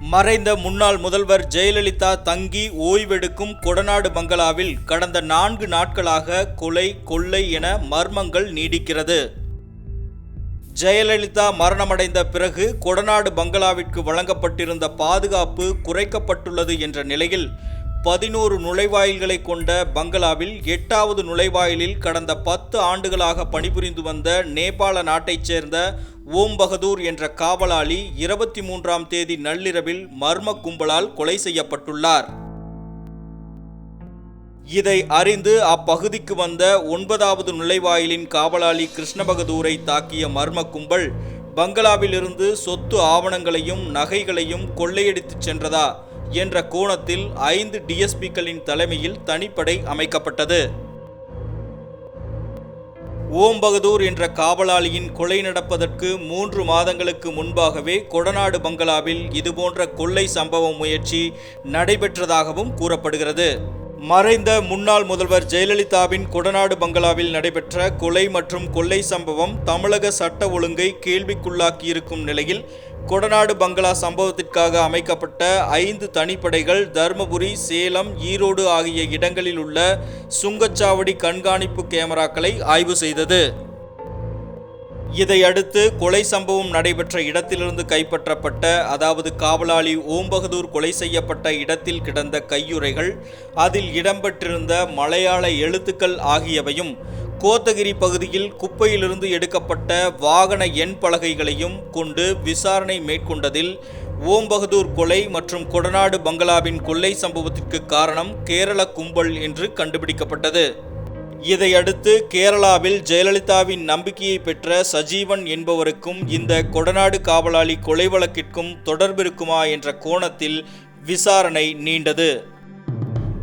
மறைந்த முன்னாள் முதல்வர் ஜெயலலிதா தங்கி ஓய்வெடுக்கும் கொடநாடு பங்களாவில் கடந்த நான்கு நாட்களாக கொலை கொள்ளை என மர்மங்கள் நீடிக்கிறது. ஜெயலலிதா மரணமடைந்த பிறகு கொடநாடு பங்களாவிற்கு வழங்கப்பட்டிருந்த பாதுகாப்பு குறைக்கப்பட்டுள்ளது என்ற நிலையில் பதினோரு நுழைவாயில்களை கொண்ட பங்களாவில் எட்டாவது நுழைவாயிலில் கடந்த பத்து ஆண்டுகளாக பணிபுரிந்து வந்த நேபாள நாட்டைச் சேர்ந்த ஓம் பகதூர் என்ற காவலாளி இருபத்தி மூன்றாம் தேதி நள்ளிரவில் மர்ம கும்பலால் கொலை செய்யப்பட்டுள்ளார். இதை அறிந்து அப்பகுதிக்கு வந்த ஒன்பதாவது நுழைவாயிலின் காவலாளி கிருஷ்ணபகதூரை தாக்கிய மர்ம கும்பல் பங்களாவிலிருந்து சொத்து ஆவணங்களையும் நகைகளையும் கொள்ளையடித்துச் சென்றதா என்ற கோணத்தில் ஐந்து டிஎஸ்பிக்களின் தலைமையில் தனிப்படை அமைக்கப்பட்டது. ஓம் பகதூர் என்ற காவலாளியின் கொலை நடப்பதற்கு மூன்று மாதங்களுக்கு முன்பாகவே கொடநாடு பங்களாவில் இதுபோன்ற கொள்ளை சம்பவ முயற்சி நடைபெற்றதாகவும் கூறப்படுகிறது. மறைந்த முன்னாள் முதல்வர் ஜெயலலிதாவின் கொடநாடு பங்களாவில் நடைபெற்ற கொலை மற்றும் கொள்ளை சம்பவம் தமிழக சட்ட ஒழுங்கை கேள்விக்குள்ளாக்கியிருக்கும் நிலையில் கொடநாடு பங்களா சம்பவத்திற்காக அமைக்கப்பட்ட ஐந்து தனிப்படைகள் தருமபுரி சேலம் ஈரோடு ஆகிய இடங்களில் உள்ள சுங்கச்சாவடி கண்காணிப்பு கேமராக்களை ஆய்வு செய்தது. இதையடுத்து கொலை சம்பவம் நடைபெற்ற இடத்திலிருந்து கைப்பற்றப்பட்ட அதாவது காவலாளி ஓம்பகதூர் கொலை செய்யப்பட்ட இடத்தில் கிடந்த கையுறைகள் அதில் இடம்பெற்றிருந்த மலையாள எழுத்துக்கள் ஆகியவையும் கோத்தகிரி பகுதியில் குப்பையிலிருந்து எடுக்கப்பட்ட வாகன எண் பலகைகளையும் கொண்டு விசாரணை மேற்கொண்டதில் ஓம் பகதூர் கொலை மற்றும் கொடநாடு பங்களாவின் கொள்ளை சம்பவத்திற்கு காரணம் கேரள கும்பல் என்று கண்டுபிடிக்கப்பட்டது. இதையடுத்து கேரளாவில் ஜெயலலிதாவின் நம்பிக்கையை பெற்ற சஜீவன் என்பவருக்கும் இந்த கொடநாடு காவலாளி கொலை வழக்கிற்கும் தொடர்பிருக்குமா என்ற கோணத்தில் விசாரணை நீண்டது.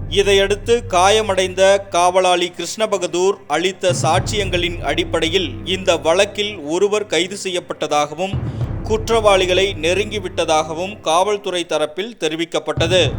இதையடுத்து காயமடைந்த காவலாளி கிருஷ்ணபகதூர் அளித்த சாட்சியங்களின் அடிப்படையில் இந்த வழக்கில் ஒருவர் கைது செய்யப்பட்டதாகவும் குற்றவாளிகளை நெருங்கிவிட்டதாகவும் காவல்துறை தரப்பில் தெரிவிக்கப்பட்டது.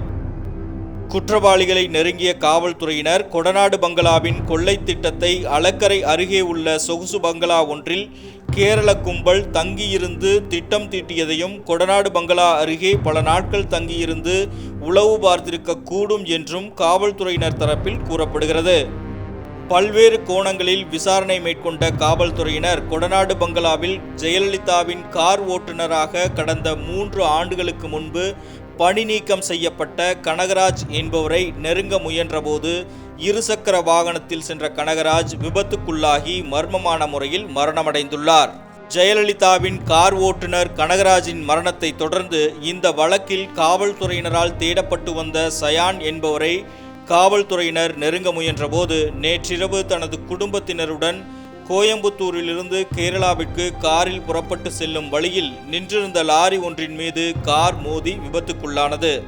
குற்றவாளிகளை நெருங்கிய காவல்துறையினர் கொடநாடு பங்களாவின் கொள்ளை திட்டத்தை அலக்கரை அருகே உள்ள சொகுசு பங்களா ஒன்றில் கேரள கும்பல் தங்கியிருந்து திட்டம் தீட்டியதையும் கொடநாடு பங்களா அருகே பல நாட்கள் தங்கியிருந்து உளவு பார்த்திருக்க கூடும் என்றும் காவல்துறையினர் தரப்பில் கூறப்படுகிறது. பல்வேறு கோணங்களில் விசாரணை மேற்கொண்ட காவல்துறையினர் கொடநாடு பங்களாவில் ஜெயலலிதாவின் கார் ஓட்டுநராக கடந்த மூன்று ஆண்டுகளுக்கு முன்பு பணி நீக்கம் செய்யப்பட்ட கனகராஜ் என்பவரை நெருங்க முயன்றபோது இருசக்கர வாகனத்தில் சென்ற கனகராஜ் விபத்துக்குள்ளாகி மர்மமான முறையில் மரணமடைந்துள்ளார். ஜெயலலிதாவின் கார் ஓட்டுநர் கனகராஜின் மரணத்தை தொடர்ந்து இந்த வழக்கில் காவல்துறையினரால் தேடப்பட்டு வந்த சயான் என்பவரை காவல்துறையினர் நெருங்க முயன்றபோது நேற்றிரவு தனது குடும்பத்தினருடன் கோயம்புத்தூரிலிருந்து கேரளாவிற்கு காரில் புறப்பட்டு செல்லும் வழியில் நின்றிருந்த லாரி ஒன்றின் மீது கார் மோதி விபத்துக்குள்ளானது.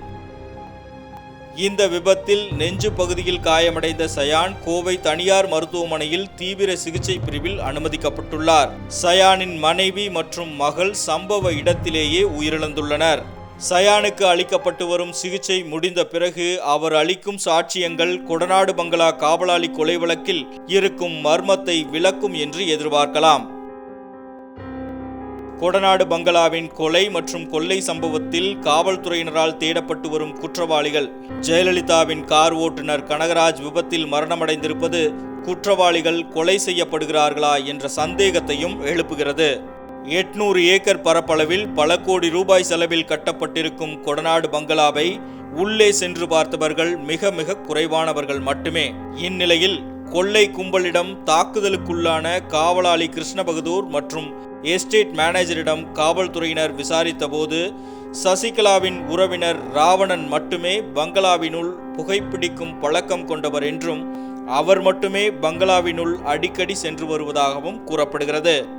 இந்த விபத்தில் நெஞ்சு பகுதியில் காயமடைந்த சயான் கோவை தனியார் மருத்துவமனையில் தீவிர சிகிச்சை பிரிவில் அனுமதிக்கப்பட்டுள்ளார். சயானின் மனைவி மற்றும் மகள் சம்பவ இடத்திலேயே உயிரிழந்துள்ளனர். சயானுக்கு அளிக்கப்பட்டு வரும் சிகிச்சை முடிந்த பிறகு அவர் அளிக்கும் சாட்சியங்கள் கொடநாடு பங்களா காவலாளி கொலை வழக்கில் இருக்கும் மர்மத்தை விளக்கும் என்று எதிர்பார்க்கலாம். கொடநாடு பங்களாவின் கொலை மற்றும் கொள்ளை சம்பவத்தில் காவல்துறையினரால் தேடப்பட்டு வரும் குற்றவாளிகள் ஜெயலலிதாவின் கார் ஓட்டுநர் கனகராஜ் விபத்தில் மரணமடைந்திருப்பது குற்றவாளிகள் கொலை செய்யப்படுகிறார்களா என்ற சந்தேகத்தையும் எழுப்புகிறது. எட்நூறு ஏக்கர் பரப்பளவில் பல கோடி ரூபாய் செலவில் கட்டப்பட்டிருக்கும் கொடநாடு பங்களாவை உள்ளே சென்று பார்த்தவர்கள் மிக மிக குறைவானவர்கள் மட்டுமே. இந்நிலையில் கொள்ளை கும்பலிடம் தாக்குதலுக்குள்ளான காவலாளி கிருஷ்ணபகதூர் மற்றும் எஸ்டேட் மேனேஜரிடம் காவல்துறையினர் விசாரித்தபோது சசிகலாவின் உறவினர் ராவணன் மட்டுமே பங்களாவினுள் புகைப்பிடிக்கும் பழக்கம் கொண்டவர் என்றும் அவர் மட்டுமே பங்களாவினுள் அடிக்கடி சென்று வருவதாகவும் கூறப்படுகிறது.